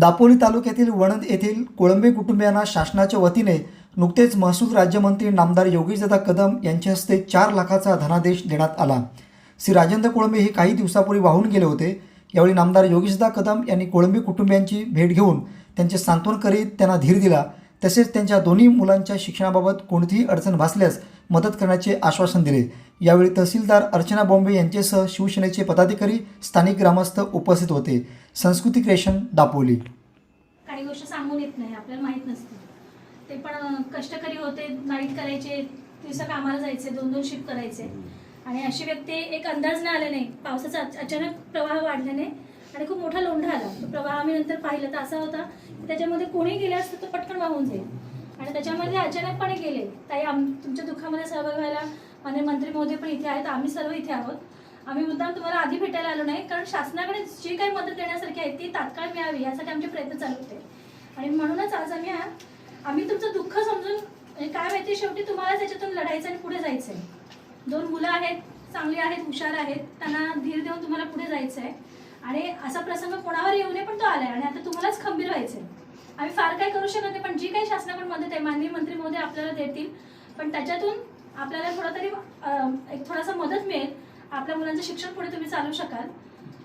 दापोली तालुक्यातील वणंद येथील कोळंबे कुटुंबियांना शासनाच्या वतीने नुकतेच महसूल राज्यमंत्री नामदार योगीशदादा कदम यांच्या हस्ते चार लाखाचा धनादेश देण्यात आला. श्री राजेंद्र कोळंबे हे काही दिवसापूर्वी वाहून गेले होते. यावेळी नामदार योगीशदा कदम यांनी कोळंबी कुटुंबियांची भेट घेऊन त्यांचे सांत्वन करीत त्यांना धीर दिला. तसेच त्यांच्या दोन्ही मुलांच्या शिक्षणाबाबत कोणतीही अडचण भासल्यास मदत करण्याचे आश्वासन दिले. यावेळी तहसीलदार अर्चना बॉम्बे यांच्यासह शिवसेनेचे पदाधिकारी स्थानिक ग्रामस्थ उपस्थित होते. सांस्कृतिक रेशन दापोली. येत नाही आपल्याला माहीत नसते. ते पण कष्टकरी होते नाईट करायचे दिवसा कामाला जायचे दोन दोन शिफ्ट करायचे. आणि अशी व्यक्ती एक अंदाज नाही आले नाही पावसाचा अचानक प्रवाह वाढल्याने आणि खूप मोठा लोंढा आला. तो प्रवाह आम्ही नंतर पाहिलं तर असा होता की त्याच्यामध्ये कोणी गेले असतं तर पटकन वाहून जाईल. आणि त्याच्यामध्ये अचानकपणे गेले. ताई आम तुमच्या दुःखामध्ये सहभाग व्हायला माननीय मंत्री महोदय पण इथे आहेत आम्ही सर्व इथे आहोत. आम्ही मुद्दाम तुम्हाला आधी भेटायला आलो नाही कारण शासनाकडे जी काही मदत देण्यासारखी आहे ती तात्काळ मिळावी यासाठी आमचे प्रयत्न चालू होते. आणि म्हणूनच आज आम्ही आम्ही तुमचं दुःख समजून म्हणजे काय माहिती शेवटी तुम्हाला त्याच्यातून लढायचं आणि पुढे जायचं आहे दोन मुलं आहेत चांगली आहेत हुशार आहेत त्यांना धीर देऊन तुम्हाला पुढे जायचं आहे आणि असा प्रसंग कोणावर येऊ नये पण तो आलाय. आणि आता तुम्हालाच खंबीर व्हायचं आहे आम्ही फार काय करू शकत नाही पण जी काही शासनाकडून मदत आहे माननीय मंत्री महोदय आपल्याला देतील. पण त्याच्यातून आपल्याला थोडा तरी एक थोडासा मदत मिळेल. आपल्या मुलांचं शिक्षण पुढे तुम्ही चालू शकाल.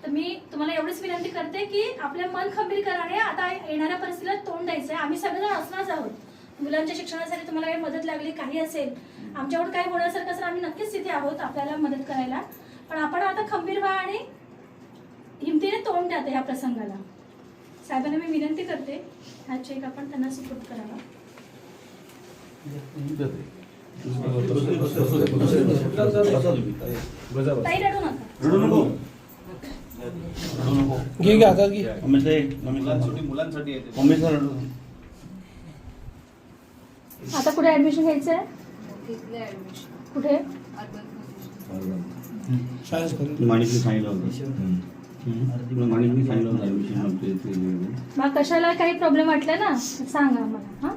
तर मी तुम्हाला एवढीच विनंती करते की आपलं मन खंबीर करा आता येणाऱ्या परिस्थितीला तोंड द्यायचं आहे आम्ही सगळेजण असणारच आहोत मुलांच्या शिक्षणासाठी तुम्हाला काही मदत लागली काही असेल आमच्याकडून काही होण्यासारखं असेल आम्ही नक्कीच तिथे आहोत आपल्याला मदत करायला पण आपण आता खंबीर व्हा आणि हिमतीने तोंड द्या ह्या प्रसंगाला साहेबांना मी विनंती करते हा चेक आपण त्यांना सुपूर्द करावा ताई रडू नका घे घे हातात घे. मुलांसाठी येते. आता कुठे ऍडमिशन घ्यायचं आहे? कुठे? सायन्स करून माणिकने सांगितलं होतं. तुला माणिकने सांगितलं होतं ऍडमिशन आमच्या इथे मग कशाला काही प्रॉब्लेम वाटला ना? सांगा आम्हाला हा?